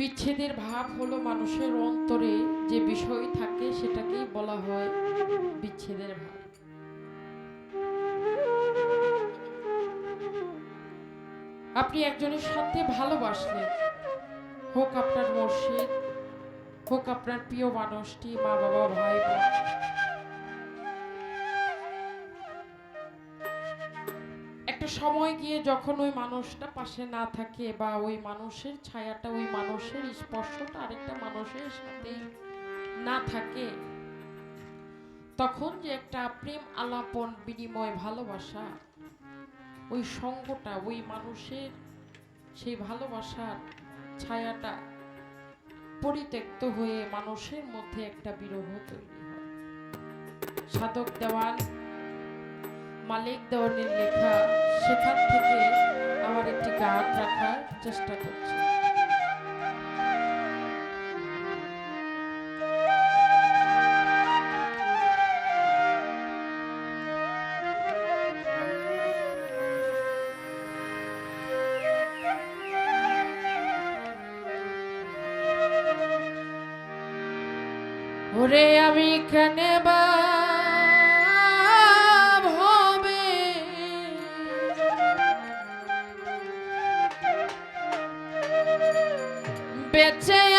বিচ্ছেদের ভাব হলো মানুষের অন্তরে যে বিষয় থাকে সেটাকেই বলা হয় বিচ্ছেদের ভাব। আপনি একজনের সাথে ভালোবাসলেন, হোক আপনার মসজিদ হোক আপনার প্রিয় মানুষটি মা বাবা ভাই বোন সময় গিয়ে যখন ওই মানুষটা পাশে না থাকে বা ওই মানুষের ছায়াটা, ওই মানুষের স্পর্শটা আরেকটা মানুষের সাথে না থাকে, তখন যে একটা প্রেম আলাপন, বিনিময়, ভালোবাসা, ওই সঙ্গটা, ওই মানুষের সেই ভালোবাসার ছায়াটা পরিত্যক্ত হয়ে মানুষের মধ্যে একটা বিরহ তৈরি হয়। সাধক দেওয়ান মালিক দেওয়ানের লেখা সেখান থেকে আমার একটি গান রাখার চেষ্টা করছি। ওরে আমি কেনে better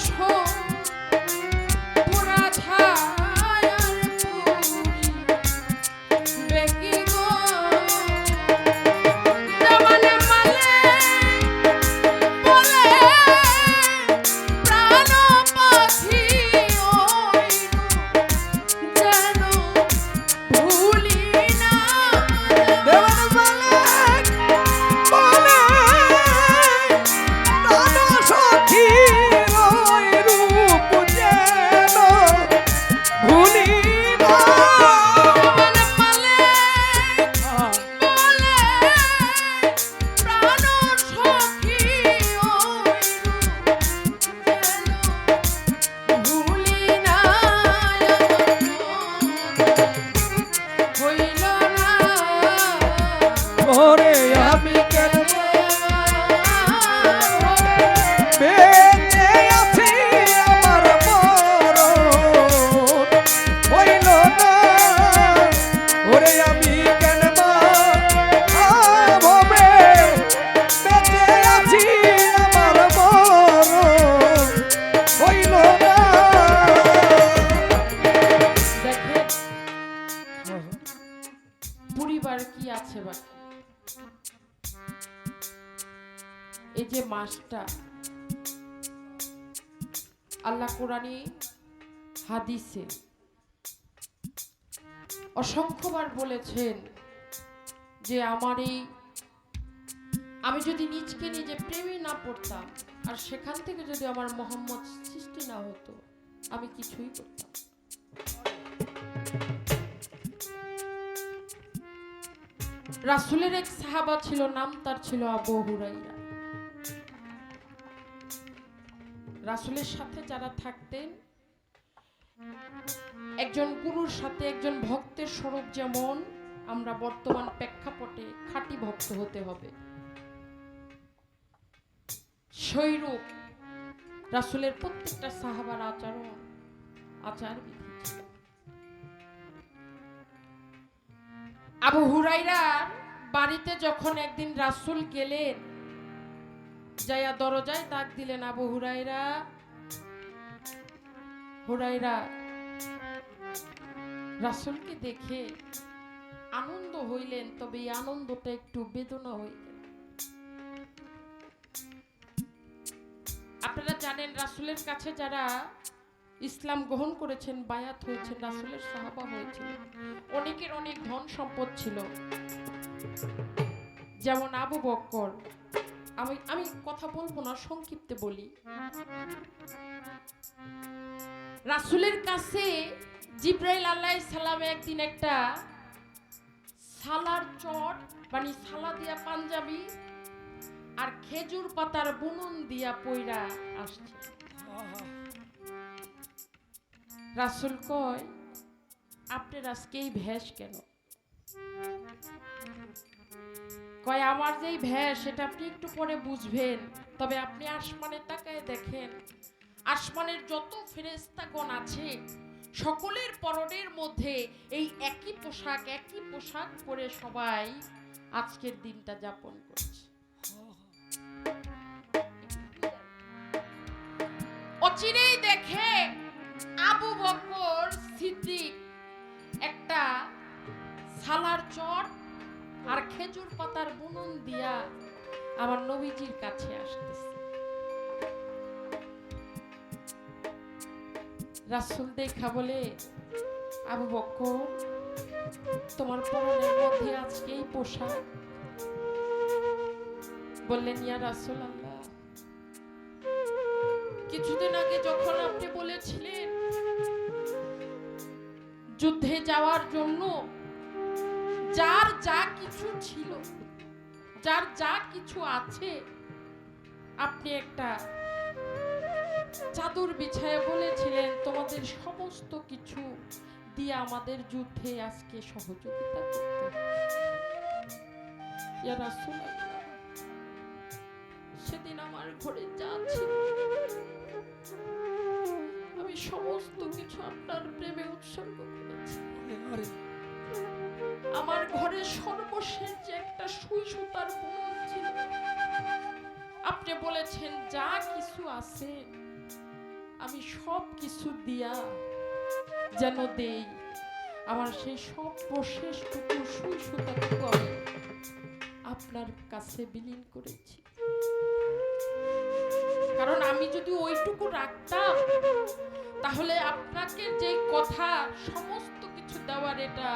Oh. এই যে মাসটা, আল্লাহ কোরআনে হাদিসে অসংখ্যবার বলেছেন যে আমার এই, আমি যদি নিজকে নিজে প্রেমে না পড়তাম, আর সেখান থেকে যদি আমার মোহাম্মদ সৃষ্টি না হতো, আমি কিছুই করতাম। রাসূলের এক সাহাবা ছিল, নাম তার ছিল আবু হুরাইরা রাসূলের সাথে যারা থাকতেন, একজন গুরুর সাথে একজন ভক্তের স্বরূপ যেমন, আমরা বর্তমান প্রেক্ষাপটে খাঁটি ভক্ত হতে হবে সেইরূপ রাসূলের প্রত্যেকটা সাহাবার আচরণ আচার বিধি। আবু হুরাইরার বাড়িতে যখন একদিন রাসূল গেলেন যাইয়া দরজায় তাক দিলেন আবু হুরাইরা হুরাইরা রাসূলকে দেখে আনন্দ হইলেন, তবে এই আনন্দটা একটু বেদনা হইলেন আপনারা জানেন, রাসুলের কাছে যারা ইসলাম গ্রহণ করেছেন, বায়াত হয়েছেন, রাসূলের সাহাবা হয়েছিল। অনেকের অনেক ধন সম্পদ ছিল। যেমন আবু বক্কর আমি আমি কথা বলব না, সংক্ষিপ্তে বলি। রাসুলের কাছে জিব্রাইল আল্লাহ সালাম একদিন একটা সালার চট মানে সালা দিয়া পাঞ্জাবি আর খেজুর পাতার বুনন দিয়া পইরা আসছে। রাসূল কয়, আপনার আজকে এই কেন? কয়, আমার যেই ভ্যাস সেটা আপনি একটু পরে বুঝবেন। তবে আপনি আসমানে তাকায় দেখেন। আসমানের যত ফেরেস্তাগণ আছে, সকলের পরনের মধ্যে এই একই পোশাক একই পোশাক পরে সবাই আজকের দিনটা যাপন করছে। অচিরেই দেখে আবু বকর সিদ্দিক একটা সালার চট আর খেজুর পাতার বুনন দিয়া আমার নবীজির কাছে আসতেছে। রাসূল দেখা বলে, আবু বকর, তোমার পরনের মধ্যে আজকে এই পোশাক? বললেন, ইয়া রাসূল আল্লাহ কিছুদিন আগে যখন আপনি বলেছিলেন, যুদ্ধে যাওয়ার জন্য যার যা কিছু ছিল, যার যা কিছু আছে, আপনি একটা চাদর বিছায় বলেছিলেন, তোমাদের সমস্ত কিছু দিয়ে আমাদের যুদ্ধে আজকে সহযোগিতা করতে সেদিন আমার ঘরে যা ছিল, আমি সমস্ত কিছু আপনার প্রেমে উৎসর্গ করেছি। আমার ঘরে সর্বশেষ যে একটা সুই সুতার বুনন ছিল, আপনি বলেছেন, যা কিছু আছে, আমি সব কিছু দিয়া যেন দেই। আমার সেই সর্বশেষটুকু সুই সুতাটুকু আমি আপনার কাছে বিলীন করেছি। কারণ আমি যদি ওইটুকু রাখতাম, তাহলে আপনাকে যে কথা, সমস্ত কিছু দেওয়ার এটা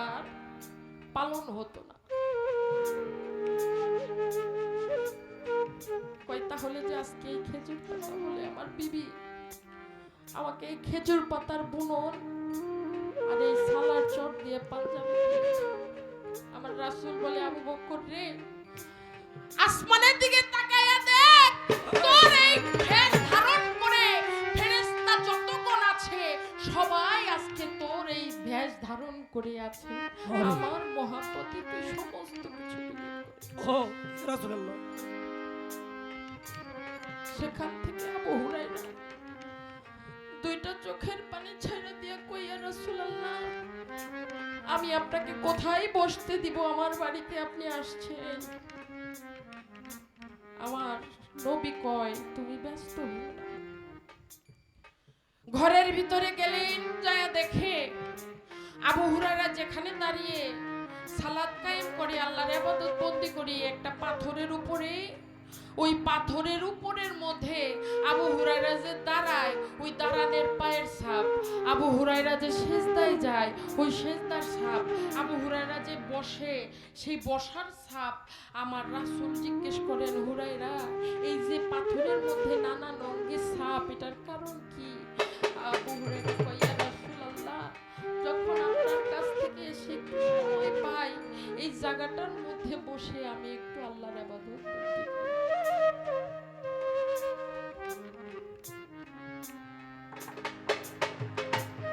পালন হতো না। কয় তাহলে যে আজকে এই খেজুর পাতা বলে আমার বিবি, আমাকে এই খেজুর পাতার বুনন আর এই সালার চট দিয়ে পাঞ্জাবি আমার রাসূল বলে, আবু বকর রে, আসমানের দিকে তাকায়া করে আছে আমার মহাপতি সমস্ত কিছু রাসূলুল্লাহ। সেখান থেকে আবু দুইটা চোখের পানি ছেড়ে দিয়ে কইয়া রাসূলুল্লাহ আমি আপনাকে কোথায় বসতে দিব? আমার বাড়িতে আপনি আসছেন। আমার নবী কয় তুমি ব্যস্ত ঘরের ভিতরে গেলেন যায় দেখে আবু হুরায়রা যেখানে দাঁড়িয়ে সালাদ কায়েম করে, আল্লাহর আবাদত বন্দি করি, একটা পাথরের উপরে, ওই পাথরের উপরের মধ্যে আবু হুরাইরা যে দাঁড়ায়, ওই দাঁড়ানের পায়ের ছাপ। আবু হুরাইরা যে সেজদায় যায়, ওই সেজদার ছাপ। আবু হুরাইরা যে বসে, সেই বসার ছাপ আমার রাসূল জিজ্ঞেস করেন হুরাইরা এই যে পাথরের মধ্যে নানা রঙের ছাপ, এটার কারণ কি? আবু হুরাইরা যখন আপনার কাছ থেকে এসে একটু সময় পাই, এই জায়গাটার মধ্যে বসে আমি একটু আল্লাহর আবাদত পারি।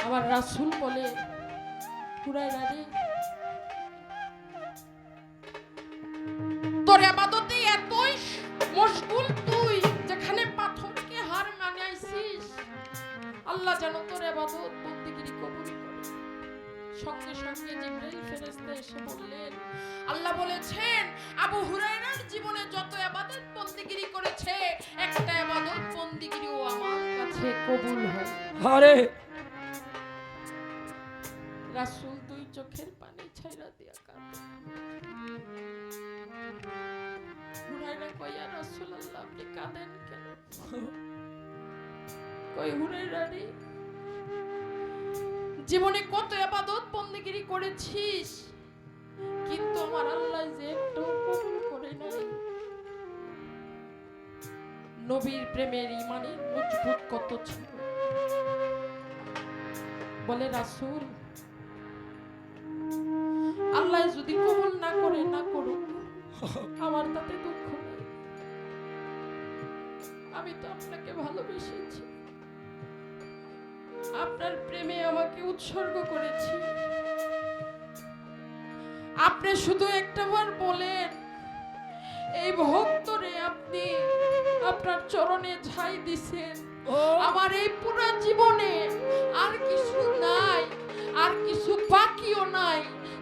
আমার রাসূল বলে হুরায়রা রে তোর আবাদতে এতই মশগুল তুই, যেখানে পাথরকে হার মানাইছিস, আল্লাহ যেন তোর আবাদত সঙ্গে সঙ্গে জিব্রাইল ফেরেশতা এসে বললেন আল্লাহ বলেছেন আবু হুরায়রার জীবনে যত ইবাদত বন্দিগিরি করেছে একটা ইবাদত বন্দিগিরিও আমার কাছে কবুল হয়। আরে! রাসূল দুই চোখের পানি ছাইরা দিয়া কাঁদে। হুরায়রা কয় ইয়া রাসূলুল্লাহ আপনি কাঁদেন কেন? কই হুরায়রা রে জীবনে কত ইবাদত বন্দেগিরি করেছিস, কিন্তু আমার আল্লাহ যে একটু কবুল করে নাই। নবীর প্রেমের ইমানের মজবুত কত ছিল। বলে, রাসূল, আল্লাহ যদি কবুল না করে, না করুক, আমার তাতে দুঃখ আমি তো আপনাকে ভালোবেসেছি। আপনার প্রেমে আমাকে উৎসর্গ করেছি। আপনি শুধু একটাবার বলেন এই ভক্তরে আপনি আপনার চরণে ছাই দিছেন। আমার এই পুরা জীবনে আর কিছু নাই আর কিছু বাকিও নাই।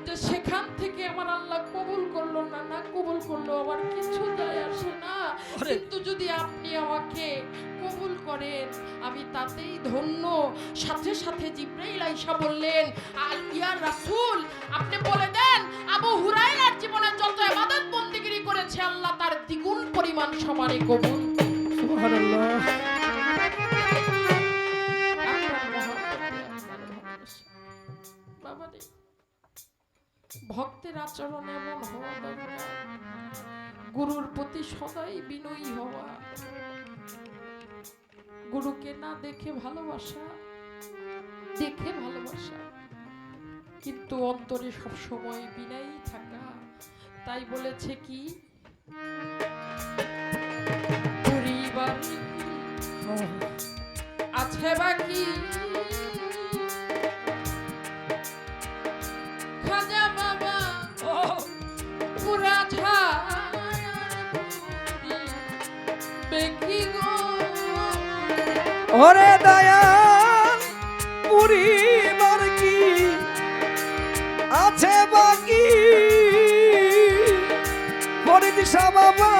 যে সেখান থেকে আমার আল্লাহ কবুল করল না না কবুল করল আমার কিছু যায় আসে না। কিন্তু যদি আপনি আমাকে কবুল করেন আমি তাতেই ধন্য। সাথে সাথে জিব্রাইল আইসা বললেন আর ইয়া রাসূল আপনি বলে দেন আবু হুরায়রার জীবনে যত ইবাদত বন্দিগিরি করেছে আল্লাহ তার দ্বিগুণ পরিমাণ সমানে কবুল সুবহানাল্লাহ। বাবা ভক্তের আচরণ এমন হওয়া দরকার। গুরুর প্রতি সদাই বিনয়ী হওয়া। গুরুকে না দেখে ভালোবাসা দেখে ভালোবাসা। কিন্তু অন্তরে সবসময় বিনাই থাকা, তাই বলেছে কি? আছে বাকি। ওরে দয়া পুরি কি আছে বাকি? পরিদিশা বাবা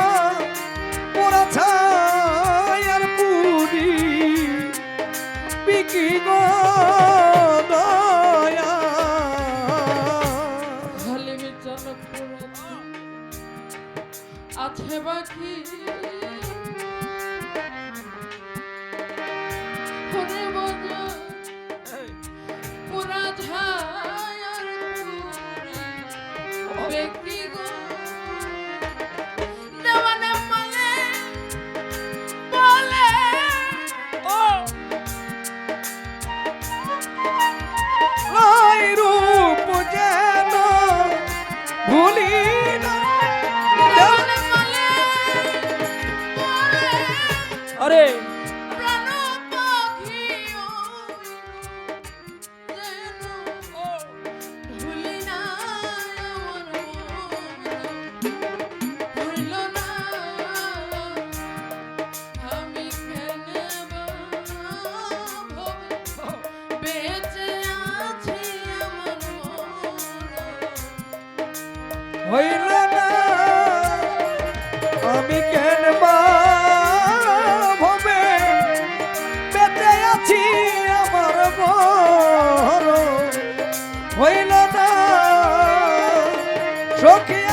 সখী